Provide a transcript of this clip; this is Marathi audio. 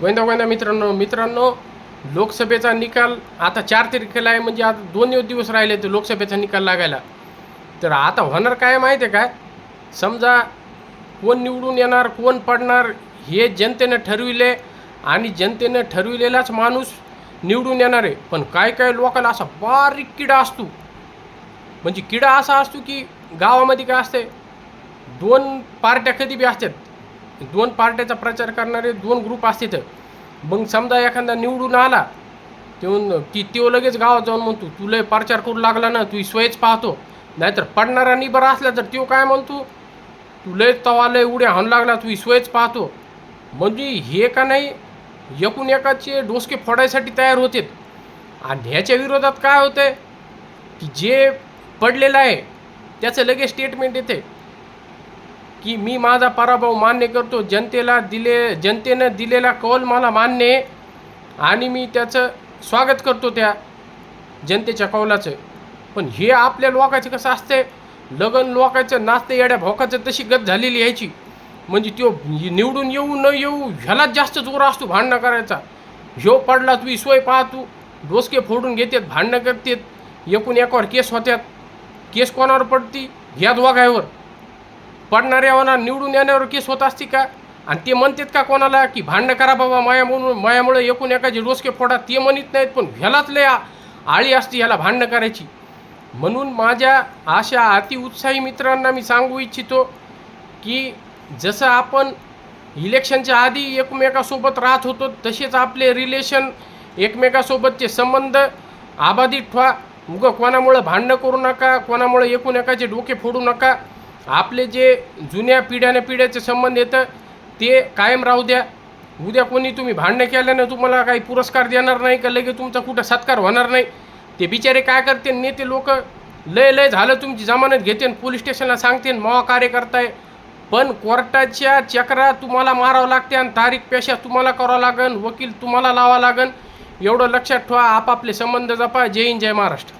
गोविंदा गोविंदा मित्रांनो मित्रांनो लोकसभेचा निकाल आता चार तारखेला आहे म्हणजे आता दोन दिवस राहिले तर लोकसभेचा निकाल लागायला. तर आता होणार काय माहिती आहे काय समजा कोण निवडून येणार कोण पडणार हे जनतेनं ठरविले आणि जनतेनं ठरविलेलाच माणूस निवडून येणार आहे. पण काय काय लोकांना असा बारीक किडा असतो. म्हणजे किडा असा असतो की गावामध्ये काय असते दोन पार्ट्या कधी बी असतात दोन पार्ट्याचा प्रचार करणारे दोन ग्रुप असतात. मग समजा एखादा निवडून आला तेव्हा ती तो लगेच गावात जाऊन म्हणतो तुला प्रचार करू लागला ना तू स्वयंच पाहतो. नाहीतर पडणारा निबर असला तर तो काय म्हणतो तू लय तवा लय उड्या हाणू लागला तू स्वयंच पाहतो. म्हणजे हे का नाही एकूण एकाचे डोसके फोडायसाठी तयार होते. आणि ह्याच्या विरोधात काय होतं की जे पडलेलं आहे त्याचं लगेच स्टेटमेंट येते. की मी माझा पराभव मान्य करतो. जनतेला दिले जनतेनं दिलेला कौल मला मान्य आहे आणि मी त्याचं स्वागत करतो त्या जनतेच्या कौलाचं. पण हे आपल्या लोकांचं कसं असतंय? लगन लोकाचं नाचते येड्या भोकाचं तशी गत झालेली यायची. म्हणजे तो निवडून येऊ न येऊ ह्यालाच जास्त जोर असतो भांडणं करायचा. ह्यो पडला तू सोय पाहतो डोसके फोडून घेतात भांडणं करतात. एकूण एकावर केस होत्यात. केस कोणावर पडती? या दोघायवर पडणाऱ्यावर निवडून येण्यावर केस होत असते का? आणि ते म्हणतात का कोणाला की भांडणं करा बाबा माया म्हणून मायामुळे एकूण एकाचे डोसके फोडा ते म्हणत नाहीत पण ह्यालाच लय आळी असते ह्याला भांडणं करायची. म्हणून माझ्या अशा अतिउत्साही मित्रांना मी सांगू इच्छितो की जसं आपण इलेक्शनच्या आधी एकमेकासोबत राहत होतो तसेच आपले रिलेशन एकमेकासोबतचे संबंध आबाधित ठेवा उगं कोणामुळं भांडणं करू नका कोणामुळं एकूण एकाचे डोके फोडू नका. आपले जे जुन्या पिढ्याने पिढ्याचे संबंध येतं ते कायम राहू द्या. उद्या कोणी तुम्ही भांडणं केल्यानं तुम्हाला काही पुरस्कार देणार नाही का लगेच तुमचा कुठं सत्कार होणार नाही? ते बिचारे काय करते? नेते लोक लय लय झालं तुमची जमानत घेते पोलीस स्टेशनला सांगते मावा कार्य करताय पण कोर्टाच्या चक्रा तुम्हाला मारावं लागते आणि तारीख पेशा तुम्हाला करावं लागन वकील तुम्हाला लावा लागन. एवढं लक्षात ठेवा आपापले संबंध जपा. जय हिंद जय महाराष्ट्र.